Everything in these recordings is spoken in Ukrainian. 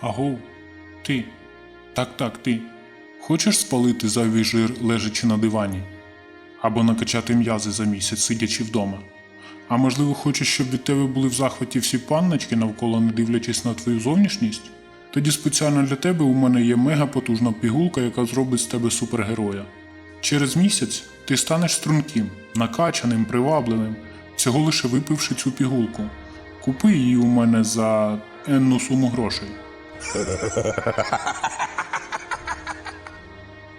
Агов, ти. Так, так, ти. Хочеш спалити зайвий жир, лежачи на дивані? Або накачати м'язи за місяць, сидячи вдома? А можливо, хочеш, щоб від тебе були в захваті всі панночки навколо, не дивлячись на твою зовнішність? Тоді спеціально для тебе у мене є мега потужна пігулка, яка зробить з тебе супергероя. Через місяць ти станеш струнким, накачаним, привабливим, всього лише випивши цю пігулку. Купи її у мене за енну суму грошей.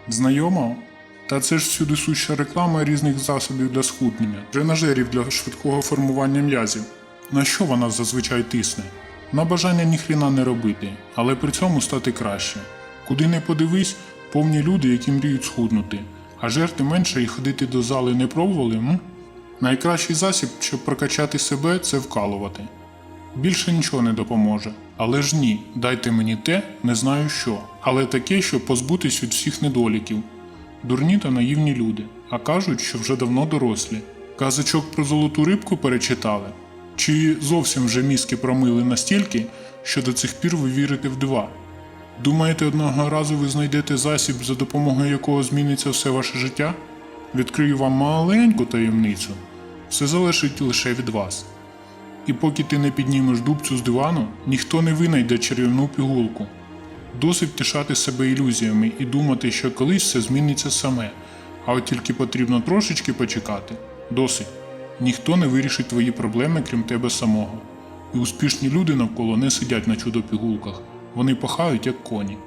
Знайомо? Та це ж всюди суща реклама різних засобів для схуднення, тренажерів для швидкого формування м'язів. На що вона зазвичай тисне? На бажання ніхріна не робити, але при цьому стати краще. Куди не подивись, повні люди, які мріють схуднути, а жерти менше і ходити до зали не пробували, м? Найкращий засіб, щоб прокачати себе, це вкалувати. Більше нічого не допоможе. Але ж ні, дайте мені те, не знаю що, але таке, щоб позбутись від всіх недоліків. Дурні та наївні люди, а кажуть, що вже давно дорослі. Казочок про золоту рибку перечитали. Чи зовсім вже мізки промили настільки, що до цих пір ви вірите в дива? Думаєте, одного разу ви знайдете засіб, за допомогою якого зміниться все ваше життя? Відкрию вам маленьку таємницю. Все залежить лише від вас. І поки ти не піднімеш дубцю з дивану, ніхто не винайде чарівну пігулку. Досить тішати себе ілюзіями і думати, що колись все зміниться саме, а от тільки потрібно трошечки почекати. Досить. Ніхто не вирішить твої проблеми, крім тебе самого. І успішні люди навколо не сидять на чудо-пігулках, вони пахають як коні.